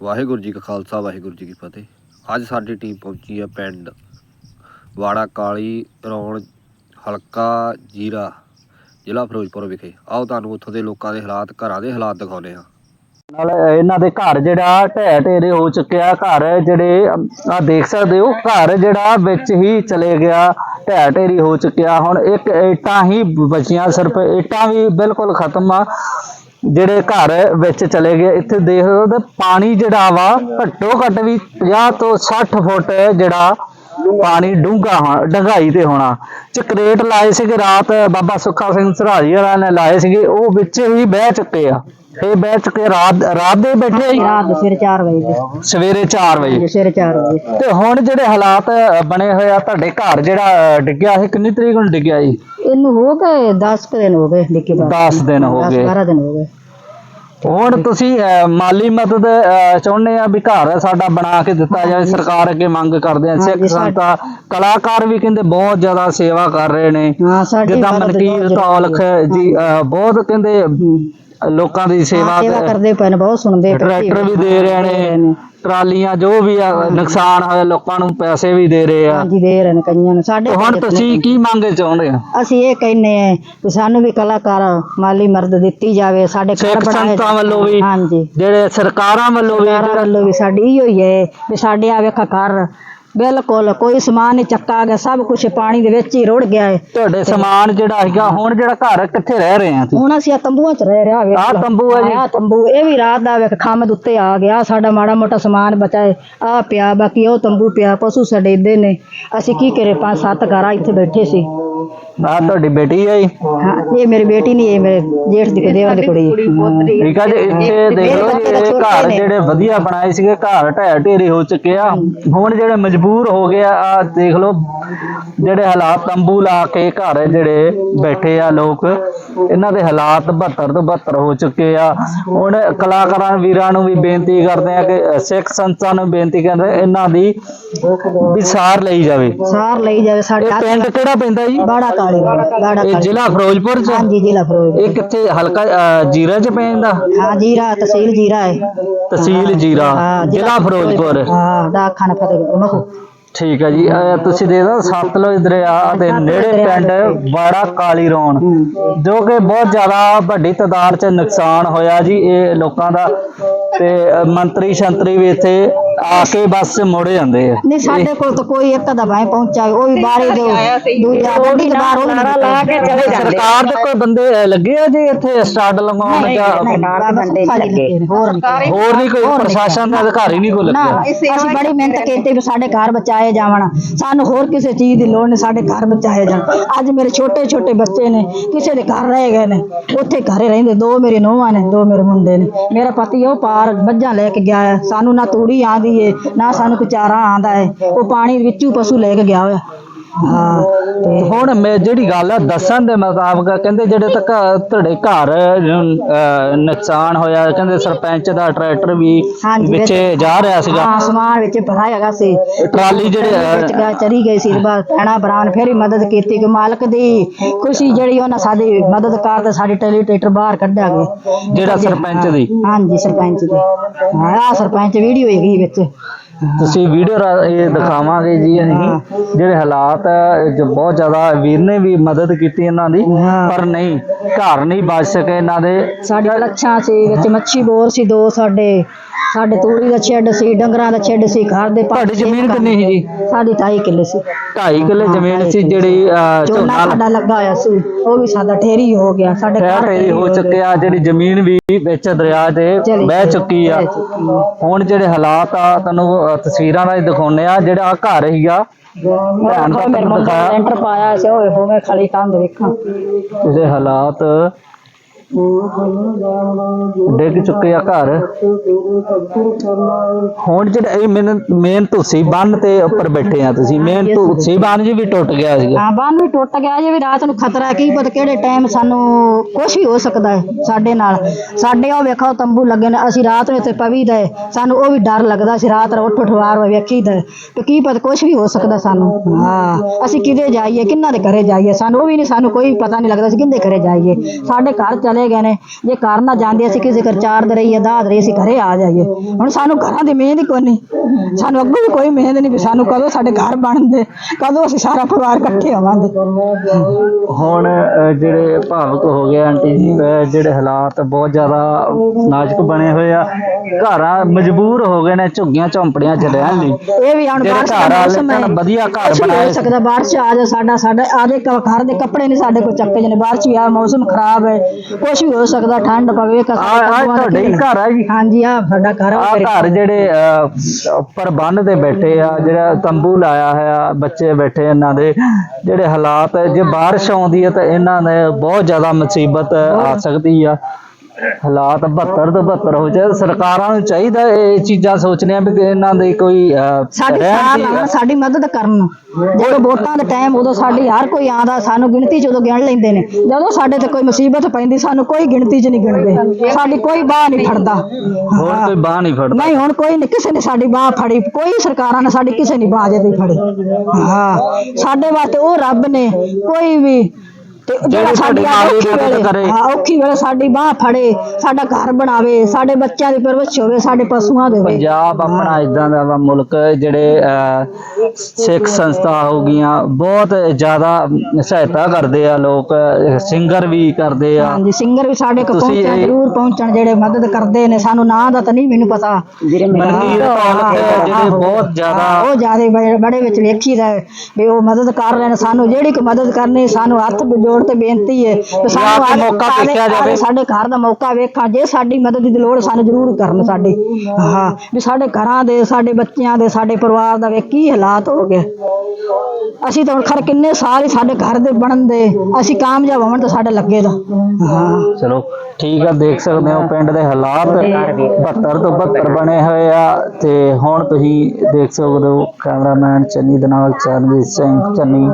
ਵਾਹਿਗੁਰੂ ਜੀ ਕਾ ਖਾਲਸਾ, ਵਾਹਿਗੁਰੂ ਜੀ ਕੀ ਫਤਿਹ। ਅੱਜ ਸਾਡੀ ਟੀਮ ਪਹੁੰਚੀ ਹੈ ਪਿੰਡ ਵਾੜਾ ਕਾਲੀ ਰੌਣ ਹਲਕਾ ਜੀਰਾ, ਜ਼ਿਲ੍ਹਾ ਫਿਰੋਜ਼ਪੁਰ ਵਿਖੇ। ਆਓ ਤੁਹਾਨੂੰ ਉੱਥੋਂ ਦੇ ਲੋਕਾਂ ਦੇ ਹਾਲਾਤ, ਘਰਾਂ ਦੇ ਹਾਲਾਤ ਦਿਖਾਉਂਦੇ ਹਾਂ। ਨਾਲ ਇਹਨਾਂ ਦੇ ਘਰ ਜਿਹੜਾ ਢਹਿ ਢੇਰੇ ਹੋ ਚੁੱਕਿਆ, ਘਰ ਜਿਹੜੇ ਆ ਦੇਖ ਸਕਦੇ ਹੋ, ਘਰ ਜਿਹੜਾ ਵਿੱਚ ਹੀ ਚਲੇ ਗਿਆ, ਢਹਿ ਢੇਰੀ ਹੋ ਚੁੱਕਿਆ। ਹੁਣ ਇੱਕ ਇੱਟਾਂ ਹੀ ਬਚੀਆਂ, ਸਿਰਫ ਇੱਟਾਂ ਵੀ ਬਿਲਕੁਲ ਖਤਮ ਆ। ਜਿਹੜੇ ਘਰ ਵਿੱਚ ਚਲੇ ਗਏ ਇੱਥੇ ਦੇਖ ਲਓ ਤੇ ਪਾਣੀ ਜਿਹੜਾ ਵਾ ਘੱਟੋ ਘੱਟ ਵੀ 50 ਤੋਂ 60 ਫੁੱਟ ਜਿਹੜਾ ਪਾਣੀ ਡੂੰਘਾ ਹੋ- ਡੰਗਾਈ ਤੇ ਹੋਣਾ। ਚਕਰੇਟ ਲਾਏ ਸੀਗੇ ਰਾਤ ਬਾਬਾ ਸੁੱਖਾ ਸਿੰਘ ਸਰਾਜੀ ਵਾਲਿਆਂ ਨੇ ਲਾਏ ਸੀਗੇ ਉਹ ਵਿੱਚ ਹੀ ਬਹਿ ਚੁੱਕੇ ਆ। ਇਹ ਬਹਿ ਚੁੱਕੇ ਰਾਤ ਰਾਤ ਦੇ ਬੈਠੇ ਆ ਜੀ, ਰਾਤ ਦੇ ਸਵੇਰੇ 4 ਵਜੇ ਦੇ। ਸਵੇਰੇ 4 ਵਜੇ। ਸਵੇਰੇ 4 ਵਜੇ। ਤੇ ਹੁਣ ਜਿਹੜੇ ਹਾਲਾਤ ਬਣੇ ਹੋਏ ਆ ਤੁਹਾਡੇ ਘਰ ਜਿਹੜਾ ਡਿੱਗਿਆ ਸੀ ਕਿੰਨੀ ਤਰੀਕ ਨੂੰ ਡਿੱਗਿਆ ਜੀ ਇਹਨੂੰ ਹੋ ਗਏ 10 ਕੁ ਦਿਨ ਹੋ ਗਏ ਨਿੱਕੇ ਬਾਬਾ 10 ਦਿਨ ਹੋ 10 ਗਏ। 12 ਦਿਨ ਹੋ ਗਏ। ਹੁਣ ਤੁਸੀਂ ਮਾਲੀ ਮਦਦ ਅ, ਚਾਹੁੰਦੇ ਆ ਵੀ ਘਰ ਸਾਡਾ ਬਣਾ ਕੇ ਦਿੱਤਾ ਜਾਵੇ ਸਰਕਾਰ ਅੱਗੇ ਮੰਗ ਕਰਦੇ ਆ। ਸਿੱਖ ਹਾਂਜੀ, ਸੰਤਾਂ ਕਲਾਕਾਰ ਵੀ ਕਹਿੰਦੇ ਬਹੁਤ ਜ਼ਿਆਦਾ ਸੇਵਾ ਕਰ ਰਹੇ ਨੇ। ਹਾਂ ਸਾਡੇ ਜਿੱਦਾਂ ਮਨਕੀਰ ਬਹੁਤ ਤੌਲਖ ਜੀ ਅ, ਬਹੁਤ ਕਹਿੰਦੇ ਲੋਕਾਂ ਦੀ ਸੇਵਾ ਸੇਵਾ ਕਰਦੇ ਪਏ ਨੇ ਬਹੁਤ ਸੁਣਦੇ ਟਰੈਕਟਰ ਵੀ ਦੇ ਰਹੇ ਨੇ ਟਰਾਲੀਆਂ ਜੋ ਵੀ ਆ ਨੁਕਸਾਨ ਹੋਇਆ ਲੋਕਾਂ ਨੂੰ ਪੈਸੇ ਵੀ ਦੇ ਰਹੇ ਆ। ਹਾਂਜੀ ਦੇ ਰਹੇ ਨੇ ਕਈਆਂ ਨੂੰ। ਸਾਡੇ ਹੁਣ ਤੁਸੀਂ ਕੀ ਮੰਗ ਚਾਹੁੰਦੇ ਆ ਅਸੀਂ ਇਹ ਕਹਿੰਨੇ ਆ ਕਿ ਸਾਨੂੰ ਵੀ ਕਲਾਕਾਰ ਮਾਲੀ ਮਦਦ ਦਿੱਤੀ ਜਾਵੇ ਸਾਡੇ ਘਰ ਬਣਾਏ ਵੱਲੋਂ ਵੀ ਹਾਂਜੀ। ਜਿਹੜੇ ਸਰਕਾਰਾਂ ਵੱਲੋਂ ਵੀ ਸਰਕਾਰਾਂ ਵੱਲੋਂ ਵੀ ਸਾਡੀ ਇਹੋ ਹੀ ਹੈ ਵੀ ਸਾਡੇ ਆ ਵੇਖਾ ਘਰ ਬਿਲਕੁਲ ਕੋਈ ਸਮਾਨ ਨਹੀਂ ਚੱਕਾ ਗਿਆ ਸਭ ਕੁਝ ਪਾਣੀ ਦੇ ਵਿੱਚ ਹੀ ਰੁੜ ਗਿਆ ਹੈ ਤੁਹਾਡੇ ਸਮਾਨ ਜਿਹੜਾ ਹੈਗਾ ਹੁਣ ਜਿਹੜਾ ਘਰ ਕਿੱਥੇ ਰਹਿ ਰਹੇ ਆ ਤੁਸੀਂ ਹੁਣ ਅਸੀਂ ਆ ਤੰਬੂਆਂ 'ਚ ਰਹਿ ਰਿਹਾ ਵੇਖ ਆਹ। ਤੰਬੂ ਹੈ ਜੀ। ਆਹ ਤੰਬੂ ਇਹ ਵੀ ਰਾਤ ਦਾ ਵੇਖ ਖੰਮ ਉੱਤੇ ਆ ਗਿਆ ਸਾਡਾ ਮਾੜਾ ਮੋਟਾ ਸਮਾਨ ਬਚਾਏ ਆ ਪਿਆ ਬਾਕੀ ਉਹ ਤੰਬੂ ਪਿਆ ਪਸ਼ੂ ਸਾਡੇ ਇੱਦੇ ਨੇ ਅਸੀਂ ਕੀ ਕਰੇ ਪੰਜ ਸੱਤ ਘਰਾਂ ਇੱਥੇ ਬੈਠੇ ਸੀ ਆ ਤੁਹਾਡੀ ਬੇਟੀ ਹੈ ਜੀ? ਹਾਂ ਇਹ ਮੇਰੀ ਬੇਟੀ ਨਹੀਂ ਇਹ ਮੇਰੇ ਜੇਠ ਦੀ ਦੇਵਾਂ ਦੀ ਕੁੜੀ। ਹਾਂ। ਠੀਕ ਆ ਜੀ ਇੱਥੇ ਦੇਖ ਲਓ ਜੀ ਇਹ ਘਰ ਜਿਹੜੇ ਵਧੀਆ ਬਣਾਏ ਸੀਗੇ ਘਰ ਢਹਿ ਢੇਰੀ ਹੋ ਚੁੱਕੇ ਆ। ਹੁਣ ਜਿਹੜੇ ਮਜਬੂਰ ਹੋ ਗਏ ਆ ਆਹ ਦੇਖ ਲਓ ਜਿਹੜੇ ਹਾਲਾਤ ਤੰਬੂ ਲਾ ਕੇ ਘਰ ਜਿਹੜੇ ਬੈਠੇ ਆ ਲੋਕ ਇਹਨਾਂ ਦੇ ਹਾਲਾਤ 72 ਤੋਂ 72 ਹੋ ਚੁੱਕੇ ਆ। ਹੁਣ ਕਲਾਕਾਰਾਂ ਵੀਰਾਂ ਨੂੰ ਵੀ ਬੇਨਤੀ ਕਰਦੇ ਆ ਕਿ ਸਿੱਖ ਸੰਤਾਂ ਨੂੰ ਬੇਨਤੀ ਕਰਦੇ ਇਹਨਾਂ ਦੀ ਵੀ ਸਾਰ ਲਈ ਜਾਵੇ। ਸਾਰ ਲਈ ਜਾਵੇ ਇਹ ਸਾਡਾ ਪਿੰਡ ਕਿਹੜਾ ਪੈਂਦਾ ਜੀ? ਬਾੜਾ ਕਾਲੀ ਬਾੜਾ ਇਹ ਕਾਲੀ ਜ਼ਿਲ੍ਹਾ ਫਿਰੋਜ਼ਪੁਰ ਚ? ਹਾਂਜੀ ਜ਼ਿਲ੍ਹਾ ਫਿਰੋਜ਼ਪੁਰ। ਇਹ ਕਿੱਥੇ ਹਲਕਾ ਅ, ਜੀਰਾ ਚ ਪੈਂਦਾ ਹਾਂ ਜੀਰਾ ਤਹਿਸੀਲ ਜੀਰਾ ਹੈ। ਤਹਿਸੀਲ ਜੀਰਾ। ਹਾਂ ਜ਼ਿਲ੍ਹਾ ਫਿਰੋਜ਼ਪੁਰ। ਹਾਂ ਡਾਕਖਾਨਾ ਫਤਿਹਗੜ੍ਹ ਮਖੂ। ਠੀਕ ਹੈ ਜੀ ਅਹ ਤੁਸੀਂ ਦੇ ਦੋ ਸਤਲੁਜ ਦਰਿਆ ਦੇ ਨੇੜੇ ਪਿੰਡ ਬਾੜਾ ਕਾਲੀ ਰੌਣ ਜੋ ਕਿ ਬਹੁਤ ਜ਼ਿਆਦਾ ਵੱਡੀ ਤਾਦਾਦ 'ਚ ਨੁਕਸਾਨ ਹੋਇਆ ਜੀ ਇਹ ਲੋਕਾਂ ਦਾ ਤੇ ਮੰਤਰੀ ਸ਼ੰਤਰੀ ਵੀ ਇੱਥੇ ਆ ਕੇ ਬਸ ਮੁੜ ਜਾਂਦੇ ਆ। ਨਹੀਂ ਸਾਡੇ ਕੋਲ ਤਾਂ ਕੋਈ ਇੱਕ ਦਾ ਭਾਵੇਂ ਪਹੁੰਚਾ ਉਹ ਵੀ ਬਾਹਰ ਦਿਓ ਦੂਜਾ ਗੱਡੀ ਦੇ ਬਾਹਰ ਉਹ ਲਾ ਕੇ ਚਲੇ ਸਰਕਾਰ ਦੇ ਕੋਈ ਬੰਦੇ ਲੱਗੇ ਆ ਜੀ ਇੱਥੇ ਸਟਾਰਟ ਲਗਾਉਣ ਜਾਂ ਬੰਦੇ ਲੱਗੇ। ਹੋਰ ਨਹੀਂ। ਹੋਰ ਨਹੀਂ ਕੋਈ ਪ੍ਰਸ਼ਾਸਨ ਦਾ ਅਧਿਕਾਰੀ ਨਹੀਂ ਕੋਈ ਨਾ ਲੱਗਿਆ ਅਸੀਂ ਬੜੀ ਮਿਹਨਤ ਕੀਤੀ ਵੀ ਸਾਡੇ ਘਰ ਬਚਾਏ ਜਾਵਣ। ਸਾਨੂੰ ਹੋਰ ਕਿਸੇ ਚੀਜ਼ ਦੀ ਲੋੜ ਨਹੀਂ ਸਾਡੇ ਘਰ ਬਚਾਏ ਜਾਣ। ਅੱਜ ਮੇਰੇ ਛੋਟੇ ਛੋਟੇ ਬੱਚੇ ਨੇ ਕਿਸੇ ਦੇ ਘਰ ਰਹਿ ਗਏ ਨੇ ਉੱਥੇ ਘਰੇ ਰਹਿੰਦੇ ਦੋ ਮੇਰੇ ਨੂੰਹਾਂ ਨੇ ਦੋ ਮੇਰੇ ਮੁੰਡੇ ਨੇ। ਮੇਰਾ ਪਤੀ ਉਹ ਪਾਰ ਮੱਝਾਂ ਲੈ ਕੇ ਗਿਆ ਸਾਨੂੰ ਨਾ ਤੂੜੀ ਆਂਦੀ ਏ ਨਾ ਸਾਨੂੰ ਕੋਈ ਚਾਰਾ ਆਂਦਾ ਹੈ, ਉਹ ਪਾਣੀ ਵਿੱਚੋਂ ਪਸ਼ੂ ਲੈ ਕੇ ਗਿਆ ਹੋਇਆ। ਹਾਂ ਤੇ ਹੁਣ ਮੈਂ ਜਿਹੜੀ ਗੱਲ ਆ ਦੱਸਣ ਦੇ ਮੁਤਾਬਕ ਕਹਿੰਦੇ ਜਿਹੜੇ ਤੱਕ ਤੁਹਾਡੇ ਘਰ ਅਹ, ਨੁਕਸਾਨ ਹੋਇਆ ਕਹਿੰਦੇ ਸਰਪੰਚ ਦਾ ਟਰੈਕਟਰ ਵੀ ਹਾਂਜੀ, ਵਿੱਚ ਵਿੱਚ- ਜਾ ਰਿਹਾ ਸੀਗਾ। ਹਾਂ ਸਮਾਨ ਵਿੱਚ ਭਰਾਇਆ ਹੈਗਾ ਸੀ। ਟਰਾਲੀ ਜਿਹੜੇ ਅਹ, ਵਿੱਚ ਗਿਆ ਗਈ ਸੀ ਬਾ ਖਾਣਾ ਬਰਾਨ ਫੇਰ ਹੀ ਮਦਦ ਕੀਤੀ ਕਿ ਮਾਲਕ ਦੀ ਖੁਸ਼ੀ ਜਿਹੜੀ ਉਹਨਾਂ ਸਾਡੀ ਮਦਦ ਕਰਦੇ ਸਾਡੀ ਟੈਲੀਟੇਟਰ ਬਾਹਰ ਕੱਢਿਆ ਗਏ ਜਿਹੜਾ ਸਰਪੰਚ ਦੀ? ਹਾਂਜੀ ਸਰਪੰਚ ਦੀ। ਹਾਂ ਆਹ ਸਰਪੰਚ ਵੀਡੀਓ ਹੈਗੀ ਵਿੱਚ। ਤੁਸੀਂ ਵੀਡੀਓ ਇਹ ਦਿਖਾਵਾਂਗੇ ਜੀ ਅਸੀਂ। ਜਿਹੜੇ ਹਾਲਾਤ ਬਹੁਤ ਜ਼ਿਆਦਾ ਵੀਰ ਨੇ ਵੀ ਮਦਦ ਕੀਤੀ ਇਹਨਾਂ ਦੀ। ਪਰ ਨਹੀਂ ਘਰ ਨਹੀਂ ਬਚ ਸਕੇ ਇਹਨਾਂ ਦੇ। ਸਾਡੇ ਲੱਛਾਂ ਸੀ ਵਿੱਚ ਮੱਛੀ ਬੋਰ ਸੀ ਦੋ ਸਾਡੇ। ਸਾਡੇ ਤੂੜੀ ਦਾ ਛੱਡ ਸੀ ਡੰਗਰਾਂ ਦਾ ਛੱਡ ਸੀ ਘਰ ਦੇ ਤੁਹਾਡੀ ਪਾਸੇ ਜ਼ਮੀਨ ਕਿੰਨੀ ਸੀ ਜੀ? ਸਾਡੀ 2.5 ਕਿੱਲੇ ਸੀ। 2.5 ਕਿੱਲੇ ਜ਼ਮੀਨ ਸੀ ਜਿਹੜੀ ਅਹ, ਝੋਨਾ ਝੋਨਾ ਸਾਡਾ ਲੱਗਾ ਹੋਇਆ ਸੀ ਉਹ ਵੀ ਸਾਡਾ ਠੇਰੀ ਹੋ ਗਿਆ ਸਾਡੇ ਘਰ ਢੇਰੀ ਹੋ ਚੁੱਕਿਆ ਜਿਹੜੀ ਜ਼ਮੀਨ ਵੀ ਵਿੱਚ ਦਰਿਆ ਦੇ ਚਲੀ ਬਹਿ ਗਈ, ਚੁੱਕੀ ਆ। ਬਹਿ ਚੁੱਕੀ ਆ। ਹੁਣ ਜਿਹੜੇ ਹਾਲਾਤ ਆ ਤੁਹਾਨੂੰ ਅਹ, ਤਸਵੀਰਾਂ ਰਾਹੀਂ ਦਿਖਾਉਨੇ ਆ ਜਿਹੜਾ ਆਹ ਘਰ ਧਿਆਨ ਨਾਲ ਮੇਰੇ ਮੁੰਡੇ ਦਿਖਾਇਆ। ਲੈਂਟਰ ਪਾਇਆ ਸੀ ਹੋਏ ਹੋਵੇਂ ਖਾਲੀ ਕੰਧ ਵੇਖਾਂ। ਇਹਦੇ ਹਾਲਾਤ ਡਿੱਗ ਚੁੱਕੇ ਆ ਘਰ। ਹੁਣ ਜਿਹੜਾ ਇਹ ਮੇਨ ਮੇਨ ਤੁਸੀਂ ਬੰਨ ਤੇ ਉੱਪਰ ਬੈਠੇ ਆ ਤੁਸੀਂ। ਮੇਨ ਤੁਸੀਂ ਬੰਨ ਜੀ ਵੀ ਟੁੱਟ ਗਿਆ ਸੀਗਾ। ਹਾਂ ਬੰਨ ਵੀ ਟੁੱਟ ਗਿਆ ਜੇ ਵੀ ਰਾਤ ਨੂੰ ਖਤਰਾ ਕੀ ਪਤਾ ਕਿਹੜੇ ਟਾਈਮ ਸਾਨੂੰ ਕੁਝ ਵੀ ਹੋ ਸਕਦਾ ਹੈ ਸਾਡੇ ਨਾਲ। ਸਾਡੇ ਉਹ ਵੇਖੋ ਤੰਬੂ ਲੱਗੇ ਨੇ ਅਸੀਂ ਰਾਤ ਨੂੰ ਇੱਥੇ ਪਵੀਦਾ ਹੈ ਸਾਨੂੰ ਉਹ ਵੀ ਡਰ ਲੱਗਦਾ ਸੀ ਰਾਤ ਨੂੰ ਉੱਠ ਉੱਠ ਵਾਰ ਵਾਰ ਵੇਖੀਦਾ ਹੈ ਕਿ ਕੀ ਪਤਾ ਕੁਝ ਵੀ ਹੋ ਸਕਦਾ ਸਾਨੂੰ। ਹਾਂ ਅਸੀਂ ਕਿਤੇ ਜਾਈਏ ਕਿੰਨਾ ਦੇ ਘਰੇ ਜਾਈਏ? ਸਾਨੂੰ ਉਹ ਵੀ ਨਹੀਂ ਸਾਨੂੰ ਕੋਈ ਪਤਾ ਨਹੀਂ ਲੱਗਦਾ ਸੀ ਕਿੰਦੇ ਘਰੇ ਜਾਈਏ। ਸਾਡੇ ਘਰ ਚਲੇ ਚਲੇ ਗਏ ਨੇ। ਜੇ ਘਰ ਨਾ ਜਾਂਦੇ ਅਸੀਂ ਕਿਸੇ ਘਰ ਚਾਰ ਰਹੀਏ ਦਾਦ ਰਹੀ ਅਸੀਂ ਘਰੇ ਆ ਜਾਈਏ। ਹੁਣ ਸਾਨੂੰ ਘਰਾਂ ਦੀ ਮਿਹਨਤ ਹੀ ਕੋਈ ਨਹੀਂ। ਸਾਨੂੰ ਅੱਗੋਂ ਵੀ ਕੋਈ ਮਿਹਨਤ ਨਹੀਂ ਵੀ ਸਾਨੂੰ ਕਦੋਂ ਸਾਡੇ ਘਰ ਬਣਦੇ ਕਦੋਂ ਅਸੀਂ ਸਾਰਾ ਪਰਿਵਾਰ ਇਕੱਠੇ ਹੋਵਾਂਗੇ। ਹੁਣ ਅਹ, ਜਿਹੜੇ ਭਾਵੁਕ ਹੋ ਗਏ ਆਂਟੀ ਜੀ ਅਹ, ਜਿਹੜੇ ਹਾਲਾਤ ਬਹੁਤ ਜ਼ਿਆਦਾ ਨਾਜ਼ੁਕ ਬਣੇ ਹੋਏ ਆ। ਘਰਾਂ ਮਜਬੂਰ ਹੋ ਗਏ ਨੇ ਝੁੱਗੀਆਂ ਝੌਂਪੜੀਆਂ ਚ ਰਹਿਣ ਲਈ। ਇਹ ਵੀ ਹੁਣ ਜਿਹੜੇ ਬਾਰਿਸ਼ ਘਰ ਦਾ ਵਾਲੇ ਮੌਸਮ ਹੈ। ਵਧੀਆ ਘਰ ਕੁਛ ਨਹੀਂ ਹੋ ਬਣਾਏ। ਸਕਦਾ ਬਾਰਿਸ਼ ਆ ਜਾ ਸਾਡਾ ਸਾਡਾ ਆਦੇ ਘਰ ਦੇ ਕੱਪੜੇ ਨਹੀਂ ਸਾਡੇ ਕੋਲ ਚੱਕੇ ਜਨੇ ਬਾਰਿਸ਼ ਵੀ ਆ ਮੌਸਮ ਖਰਾਬ ਹੈ। ਕੁਛ ਵੀ ਹੋ ਸਕਦਾ ਠੰਡ ਪਵੇ ਆ ਆ ਤੁਹਾਡੇ ਹੀ ਘਰ ਆ ਜੀ। ਹਾਂਜੀ ਆ ਸਾਡਾ ਘਰ ਆ ਆ ਘਰ ਜਿਹੜੇ ਅਹ, ਉੱਪਰ ਬੰਨ ਤੇ ਬੈਠੇ ਆ ਜਿਹੜਾ ਤੰਬੂ ਲਾਇਆ ਹੋਇਆ ਬੱਚੇ ਬੈਠੇ ਇਹਨਾਂ ਦੇ ਜਿਹੜੇ ਹਾਲਾਤ ਜੇ ਬਾਰਿਸ਼ ਆਉਂਦੀ ਹੈ ਤਾਂ ਇਹਨਾਂ ਨੇ ਬਹੁਤ ਜ਼ਿਆਦਾ ਮੁਸੀਬਤ ਆ ਸਕਦੀ ਆ। ਹਾਲਾਤ 72 ਤੋਂ 72 ਹੋ ਜਾਏ। ਸਰਕਾਰਾਂ ਨੂੰ ਚਾਹੀਦਾ ਇਹ ਚੀਜ਼ਾਂ ਸੋਚਣੀਆਂ ਵੀ ਇਹਨਾਂ ਦੀ ਕੋਈ ਸਾਡੀ ਸਾਰ ਮਦਦ ਕਰਨ। ਜਦੋਂ ਵੋਟਾਂ ਦਾ ਟਾਈਮ ਉਦੋਂ ਸਾਡੀ ਹਰ ਕੋਈ ਆਂਦਾ ਸਾਨੂੰ ਗਿਣਤੀ ਚ ਉਦੋਂ ਗਿਣ ਲੈਂਦੇ ਨੇ। ਜਦੋਂ ਸਾਡੇ ਤੇ ਕੋਈ ਮੁਸੀਬਤ ਪੈਂਦੀ ਸਾਨੂੰ ਕੋਈ ਗਿਣਤੀ ਚ ਨਹੀਂ ਗਿਣਦੇ। ਸਾਡੀ ਕੋਈ ਬਾਹ ਨਹੀਂ ਫੜਦਾ। ਹੋਰ। ਕੋਈ ਬਾਹ ਨਹੀਂ ਫੜਦਾ। ਨਹੀਂ ਹੁਣ ਕੋਈ ਨਹੀਂ ਕਿਸੇ ਨੇ ਸਾਡੀ ਬਾਹ ਫੜੀ। ਕੋਈ ਸਰਕਾਰਾਂ ਨੇ ਸਾਡੀ ਕਿਸੇ ਨਹੀਂ ਬਾਹ ਜਦੀ ਫੜੀ। ਹਾਂ ਸਾਡੇ ਵਾਸਤੇ ਉਹ ਰੱਬ ਨੇ ਕੋਈ ਵੀ ਤੇ ਜਿਹੜਾ ਸਾਡੀ ਦੀ ਔਖੀ ਮਦਦ ਵੇਲੇ ਕਰੇ। ਹਾਂ ਔਖੀ ਵੇਲੇ ਸਾਡੀ ਬਾਹ ਫੜੇ ਸਾਡਾ ਘਰ ਬਣਾਵੇ ਸਾਡੇ ਬੱਚਿਆਂ ਦੀ ਪਰਵਰਿਸ਼ ਹੋਵੇ ਸਾਡੇ ਪਸ਼ੂਆਂ ਦੇ ਪੰਜਾਬ ਆਪਣਾ ਇਦਾਂ ਦਾ ਵਾ ਮੁਲਕ ਜਿਹੜੇ ਸਿੱਖ ਸੰਸਥਾ ਹੋ ਗਈਆਂ ਬਹੁਤ ਜ਼ਿਆਦਾ ਸਹਾਇਤਾ ਕਰਦੇ ਆ ਲੋਕ ਸਿੰਗਰ ਵੀ ਕਰਦੇ ਆ ਹਾਂਜੀ ਸਿੰਗਰ ਵੀ ਸਾਡੇ ਕੋਲ ਪਹੁੰਚਣ ਜ਼ਰੂਰ ਪਹੁੰਚਣ ਜਿਹੜੇ ਮਦਦ ਕਰਦੇ ਨੇ ਸਾਨੂੰ ਨਾਂ ਦਾ ਤਾਂ ਨਹੀਂ ਮੈਨੂੰ ਪਤਾ ਜਿਹੜੇ। ਬਹੁਤ ਜ਼ਿਆਦਾ ਉਹ ਜ਼ਿਆਦਾ ਬੜੇ ਵਿੱਚ ਵੇਖੀਦਾ ਹੈ ਵੀ ਉਹ ਮਦਦ ਕਰ ਰਹੇ ਨੇ ਸਾਨੂੰ ਜਿਹੜੀ ਕੋਈ ਮਦਦ ਕਰਨੀ ਸਾਨੂੰ ਹੱਥ ਜੋੜ ਤੇ ਬੇਨਤੀ ਹੈ ਵੀ ਸਾਨੂੰ ਕੇ ਆਹ- ਮੌਕਾ ਦੇਖਿਆ ਆਹ ਜਾਵੇ। ਸਾਡੇ ਘਰ ਦਾ ਮੌਕਾ ਵੇਖਾਂ ਜੇ ਸਾਡੀ ਮਦਦ ਦੀ ਲੋੜ ਸਾਨੂੰ ਜ਼ਰੂਰ ਕਰਨ ਸਾਡੀ। ਹਾਂ ਵੀ ਸਾਡੇ ਘਰਾਂ ਦੇ ਸਾਡੇ ਬੱਚਿਆਂ ਦੇ ਸਾਡੇ ਪਰਿਵਾਰ ਦਾ ਵੇ ਕੀ ਹਾਲਾਤ ਹੋ ਗਏ। ਅਸੀਂ ਤਾਂ ਹੁਣ ਖਰ ਕਿੰਨੇ ਸਾਲ ਹੀ ਸਾਡੇ ਘਰ ਦੇ ਬਣਨ ਦੇ ਅਸੀਂ ਕਾਮਯਾਬ ਹੋਵਣ ਤਾਂ ਸਾਡੇ ਲੱਗੇ ਦਾ ਹਾਂ। ਚਲੋ ਠੀਕ ਆ ਦੇਖ ਸਕਦੇ ਹੋ ਪਿੰਡ ਦੇ ਹਾਲਾਤ। 72 ਤੋਂ 72 ਬਣੇ ਹੋਏ ਆ ਤੇ ਹੁਣ ਤੁਸੀਂ ਦੇਖ ਸਕਦੇ ਹੋ ਕੈਮਰਾਮੈਨ ਚੰਨੀ ਦੇ ਨਾਲ ਚਰਨਜੀਤ ਸਿੰਘ ਚੰਨੀ।